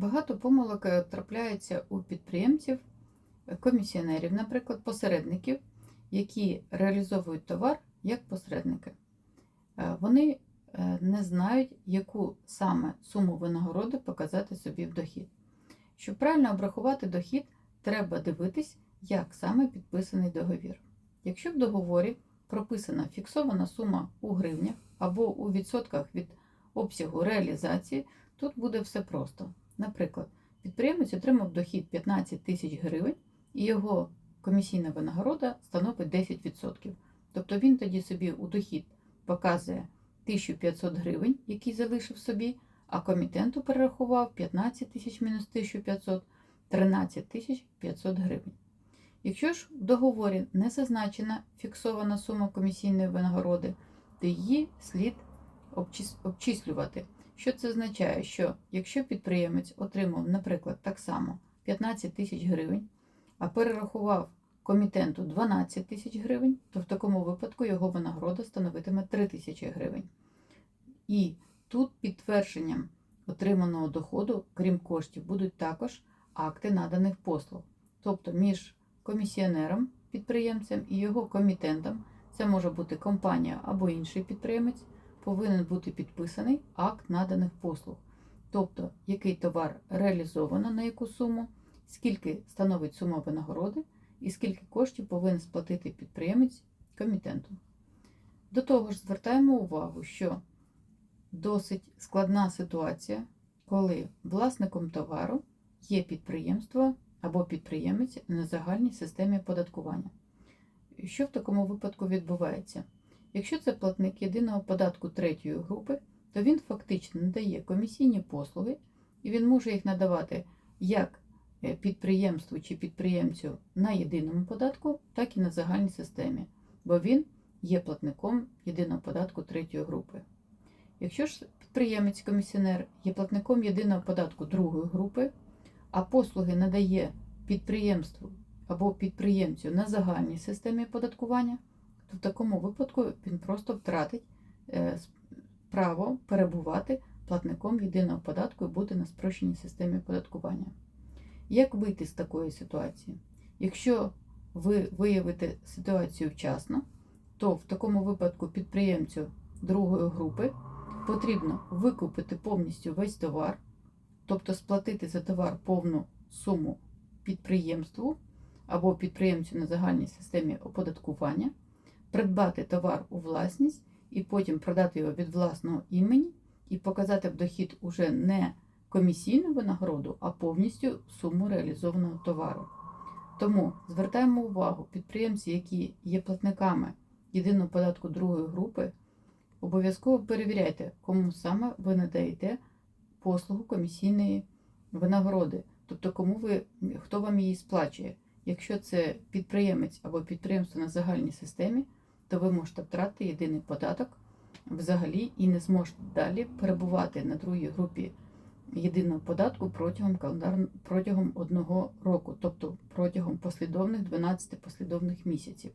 Багато помилок е, трапляється у підприємців, е, комісіонерів, наприклад, посередників, які реалізовують товар як посередники. Е, Вони не знають, яку саме суму винагороди показати собі в дохід. Щоб правильно обрахувати дохід, треба дивитись, як саме підписаний договір. Якщо в договорі прописана фіксована сума у гривнях або у відсотках від обсягу реалізації, тут буде все просто. Наприклад, підприємець отримав дохід 15 тисяч гривень і його комісійна винагорода становить 10%. Тобто він тоді собі у дохід показує 1500 гривень, які залишив собі, а комітенту перерахував 15 тисяч мінус 1500 13 тисяч 500 гривень. Якщо ж в договорі не зазначена фіксована сума комісійної винагороди, то її слід обчислювати. Що це означає? Що якщо підприємець отримав, наприклад, так само 15 тисяч гривень, а перерахував комітенту 12 тисяч гривень, то в такому випадку його винагорода становитиме 3 тисячі гривень. І тут підтвердженням отриманого доходу, крім коштів, будуть також акти наданих послуг. Тобто між комісіонером, підприємцем і його комітентом, це може бути компанія або інший підприємець, повинен бути підписаний акт наданих послуг. Тобто, який товар реалізовано на яку суму, скільки становить сума винагороди і скільки коштів повинен сплатити підприємець комітенту. До того ж, звертаємо увагу, що досить складна ситуація, коли власником товару є підприємство або підприємець на загальній системі оподаткування. Що в такому випадку відбувається? Якщо це платник єдиного податку третьої групи, то він фактично надає комісійні послуги, і він може їх надавати як е, підприємству чи підприємцю на єдиному податку, так і на загальній системі, бо він є платником єдиного податку третьої групи. Якщо ж підприємець-комісіонер є платником єдиного податку другої групи, а послуги надає підприємству або підприємцю на загальній системі оподаткування, то в такому випадку він просто втратить е, право перебувати платником єдиного податку і бути на спрощеній системі оподаткування. Як вийти з такої ситуації? Якщо ви виявите ситуацію вчасно, то в такому випадку підприємцю другої групи потрібно викупити повністю весь товар, тобто сплатити за товар повну суму підприємству або підприємцю на загальній системі оподаткування, придбати товар у власність і потім продати його від власного імені і показати в дохід уже не комісійну винагороду, а повністю суму реалізованого товару. Тому звертаємо увагу, підприємці, які є платниками єдиного податку другої групи, обов'язково перевіряйте, кому саме ви надаєте послугу комісійної винагороди, тобто кому ви, хто вам її сплачує. Якщо це підприємець або підприємство на загальній системі, то ви можете втратити єдиний податок взагалі і не зможете далі перебувати на другій групі єдиного податку протягом календар... протягом одного року, тобто протягом послідовних 12 послідовних місяців.